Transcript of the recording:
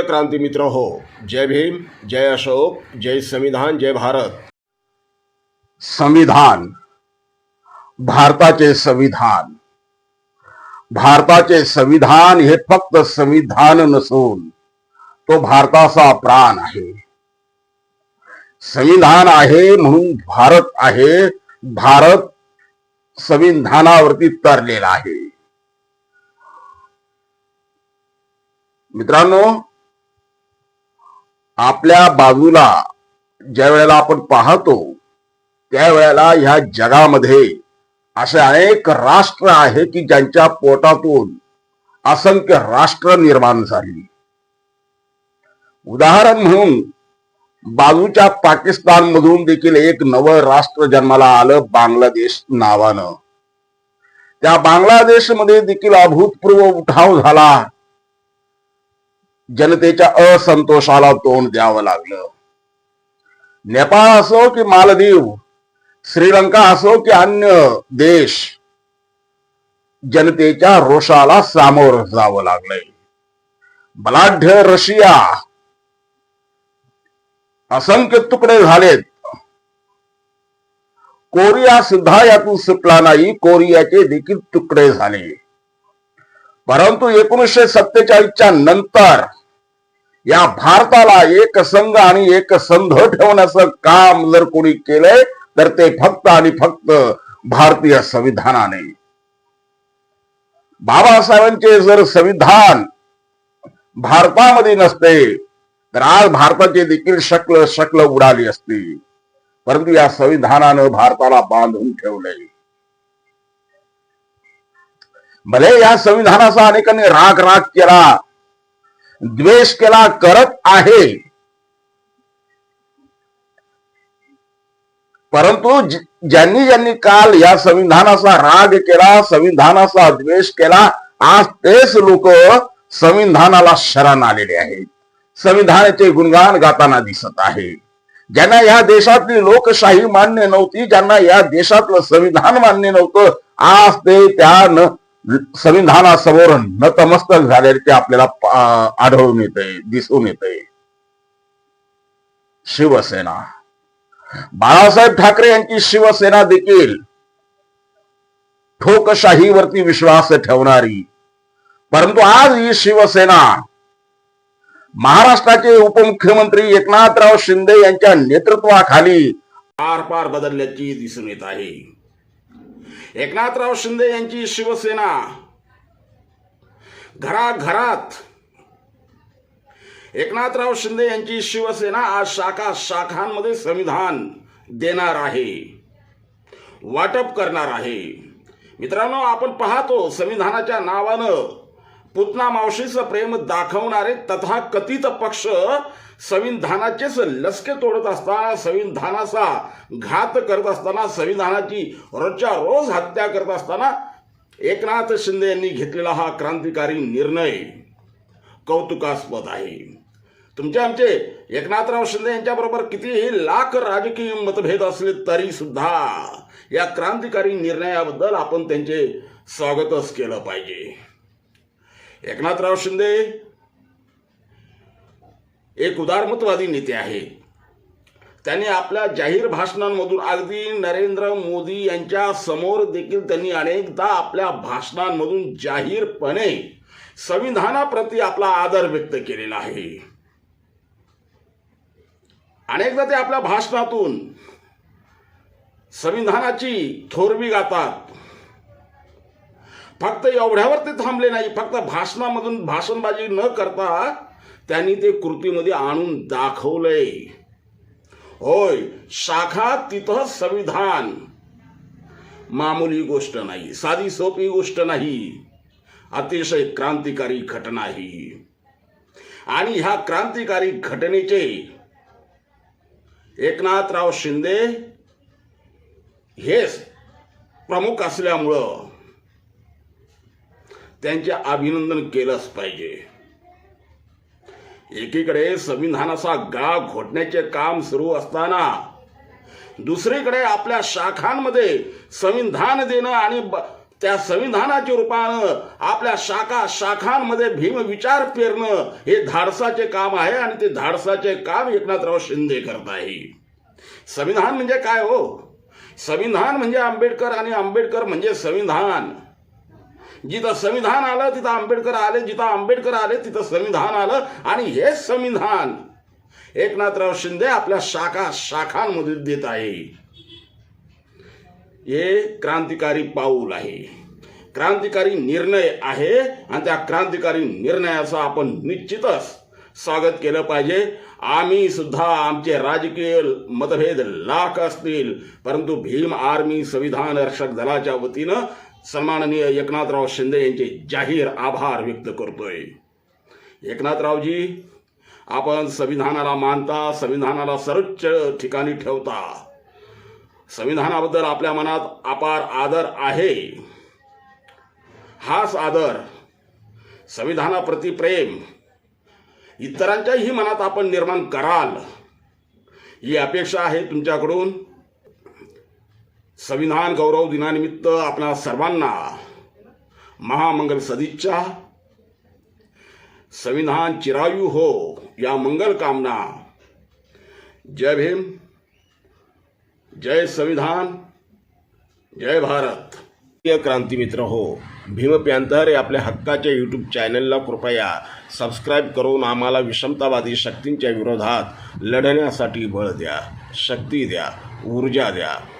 प्रिय क्रांती मित्र हो जय भीम जय अशोक जय संविधान जय भारत. संविधान भारताचे संविधान. भारताचे संविधान हे फक्त संविधान नसून तो भारताचा प्राण आहे. संविधान आहे म्हणून भारत आहे भारत संविधानावरती तरलेला आहे. मित्रांनो आपल्या बाजूला ज्या वेळेला आपण पाहतो त्यावेळेला ह्या जगामध्ये असे अनेक राष्ट्र आहे की ज्यांच्या पोटातून असंख्य राष्ट्र निर्माण झाली. उदाहरण म्हणून बाजूच्या पाकिस्तान मधून देखील एक नवं राष्ट्र जन्माला आलं बांगलादेश नावानं. त्या बांगलादेशमध्ये देखील अभूतपूर्व उठाव झाला. जनतेच्या असंतोषाला तोंड द्यावं लागलं. नेपाळ असो की मालदीव श्रीलंका असो की अन्य देश जनतेच्या रोषाला सामोर जावं लागलंय. बलाढ्य रशिया असंख्य तुकडे झालेत. कोरिया सुद्धा यातून सुटला नाही कोरियाचे देखील तुकडे झाले. परंतु एकोणीसशे सत्तेचाळीसच्या नंतर या भारताला एक संघ आणि एक संघ ठेवण्याचं काम जर कोणी केलंय तर ते फक्त आणि फक्त भारतीय संविधानाने. बाबासाहेबांचे जर संविधान भारतामध्ये नसते तर आज भारताची देखील शक्ल शक्ल उडाली असती. परंतु या संविधानानं भारताला बांधून ठेवलंय. भले या संविधानाचा अनेकांनी राग राग केला द्वेष केला करत आहे. परंतु ज्यांनी ज्यांनी काल या संविधानाचा राग केला संविधानाचा द्वेष केला आज तेच लोक संविधानाला शरण आलेले आहेत. संविधानाचे गुणगान गाताना दिसत आहे. ज्यांना या देशातली लोकशाही मान्य नव्हती ज्यांना या देशातलं संविधान मान्य नव्हतं आज ते त्या न संविधानासमोर नतमस्तक झाल्याचे ते आपल्याला आढळून येत दिसून येते. शिवसेना. बाळासाहेब ठाकरे यांची शिवसेना देखील ठोकशाहीवरती विश्वास ठेवणारी. परंतु आज ही शिवसेना महाराष्ट्राचे उपमुख्यमंत्री एकनाथराव शिंदे यांच्या नेतृत्वाखाली पार पार बदलल्याची दिसून येत आहे. एकनाथराव शिंदे यांची शिवसेना. घराघरात एकनाथराव शिंदे यांची शिवसेना आज शाखा शाखांमध्ये संविधान देणार आहे. वाटप करणार आहे. मित्रांनो आपण पाहतो संविधानाच्या नावानं पुतना मावशीचं प्रेम दाखवणारे तथाकथित पक्ष संविधानाचेच लसके तोडत असताना संविधानाचा घात करत असताना संविधानाची रोजच्या रोज हत्या करत असताना एकनाथ शिंदे यांनी घेतलेला हा क्रांतिकारी निर्णय कौतुकास्पद आहे. तुमचे आमचे एकनाथराव शिंदे यांच्याबरोबर कितीही लाख राजकीय मतभेद असले तरी सुद्धा या क्रांतिकारी निर्णयाबद्दल आपण त्यांचे स्वागतच केलं पाहिजे. एकनाथराव शिंदे एक उदारमतवादी नेते आहेत त्यांनी आपल्या जाहीर भाषणांमधून अगदी नरेंद्र मोदी यांच्या समोर देखील त्यांनी अनेकदा आपल्या भाषणांमधून जाहीरपणे संविधानाप्रती आपला आदर व्यक्त केलेला आहे. अनेकदा ते आपल्या भाषणातून संविधानाची थोरवी गातात फक्त एवढ्यावर ते थांबले नाही फक्त भाषणामधून भाषणबाजी न करता त्यांनी ते कृतीमध्ये आणून दाखवलंय. होय शाखा तिथं संविधान. मामूली गोष्ट नाही साधी सोपी गोष्ट नाही अतिशय क्रांतिकारी घटना ही. आणि ह्या क्रांतिकारी घटनेचे एकनाथराव शिंदे हेच प्रमुख असल्यामुळं त्यांचे अभिनंदन केलंच पाहिजे. एकीकडे संविधानाचा गा घोटण्याचे काम सुरू असताना दुसरीकडे आपल्या शाखांमध्ये संविधान देणं आणि त्या संविधानाच्या रूपानं आपल्या शाखा शाखांमध्ये भीम विचार पेरणं हे धाडसाचे काम आहे आणि ते धाडसाचे काम एकनाथराव शिंदे करत आहे. संविधान म्हणजे काय हो? संविधान म्हणजे आंबेडकर आणि आंबेडकर म्हणजे संविधान. जिथं संविधान आलं तिथं आंबेडकर आले जिथं आंबेडकर आले तिथं संविधान आलं. आणि हेच संविधान एकनाथराव शिंदे आपल्या शाखा शाखांमध्ये देत आहे. हे क्रांतिकारी पाऊल आहे. क्रांतिकारी निर्णय आहे आणि त्या क्रांतिकारी निर्णयाचं आपण निश्चितच स्वागत केलं पाहिजे. आम्ही सुद्धा आमचे राजकीय मतभेद लाख असतील परंतु भीम आर्मी संविधान रक्षक दलाच्या वतीनं सन्माननीय एकनाथराव शिंदे यांचे जाहीर आभार व्यक्त करतोय. एकनाथरावजी आपण संविधानाला मानता संविधानाला सर्वोच्च ठिकाणी ठेवता. संविधानाबद्दल आपल्या मनात अपार आदर आहे. हाच आदर संविधानाप्रती प्रेम इतरांच्याही मनात आपण निर्माण कराल ही अपेक्षा आहे तुमच्याकडून. संविधान गौरव दिनानिमित्त आपल्या सर्वांना महामंगल सदिच्छा. संविधान चिरायू हो या मंगल कामना. जय भीम. जय संविधान. जय भारत. क्रांती मित्र हो भीम प्यांतर हे आपल्या हक्काच्या यूट्यूब चॅनलला कृपया सबस्क्राईब करून आम्हाला विषमतावादी शक्तींच्या विरोधात लढण्यासाठी बळ द्या शक्ती द्या ऊर्जा द्या.